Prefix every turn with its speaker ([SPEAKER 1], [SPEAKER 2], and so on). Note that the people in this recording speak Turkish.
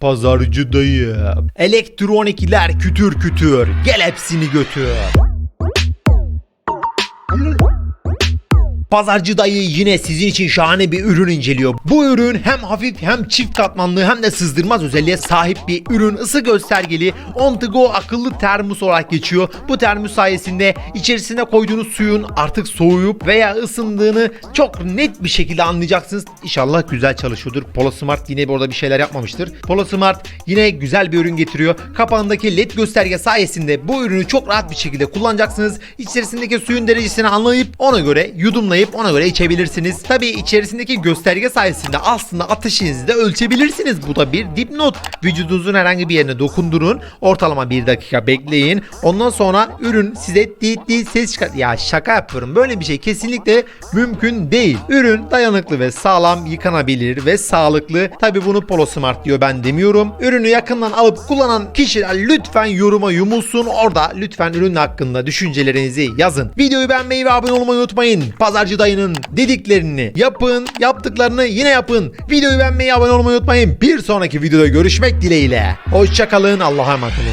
[SPEAKER 1] Pazarcı dayı. Elektronikler kütür kütür. Gel hepsini götür. Pazarcı dayı yine sizin için şahane bir ürün inceliyor. Bu ürün hem hafif hem çift katmanlı hem de sızdırmaz özelliğe sahip bir ürün. Isı göstergeli On to go akıllı termos olarak geçiyor. Bu termos sayesinde içerisine koyduğunuz suyun artık soğuyup veya ısındığını çok net bir şekilde anlayacaksınız. İnşallah güzel çalışıyordur. Polo Smart yine orada bir şeyler yapmamıştır. Polo Smart yine güzel bir ürün getiriyor. Kapağındaki led gösterge sayesinde bu ürünü çok rahat bir şekilde kullanacaksınız. İçerisindeki suyun derecesini anlayıp ona göre yudumlayıp ona göre içebilirsiniz. Tabii içerisindeki gösterge sayesinde aslında ateşinizi de ölçebilirsiniz. Bu da bir dipnot. Vücudunuzun herhangi bir yerine dokundurun. Ortalama bir dakika bekleyin. Ondan sonra ürün size dit dit ses çıkar. Ya şaka yapıyorum. Böyle bir şey kesinlikle mümkün değil. Ürün dayanıklı ve sağlam yıkanabilir ve sağlıklı. Tabii bunu Polo Smart diyor ben demiyorum. Ürünü yakından alıp kullanan kişiler lütfen yoruma yumulsun. Orada lütfen ürün hakkında düşüncelerinizi yazın. Videoyu beğenmeyi ve abone olmayı unutmayın. Pazarcı dayının dediklerini yapın. Yaptıklarını yine yapın. Videoyu beğenmeyi abone olmayı unutmayın. Bir sonraki videoda görüşmek dileğiyle. Hoşçakalın. Allah'a emanet olun.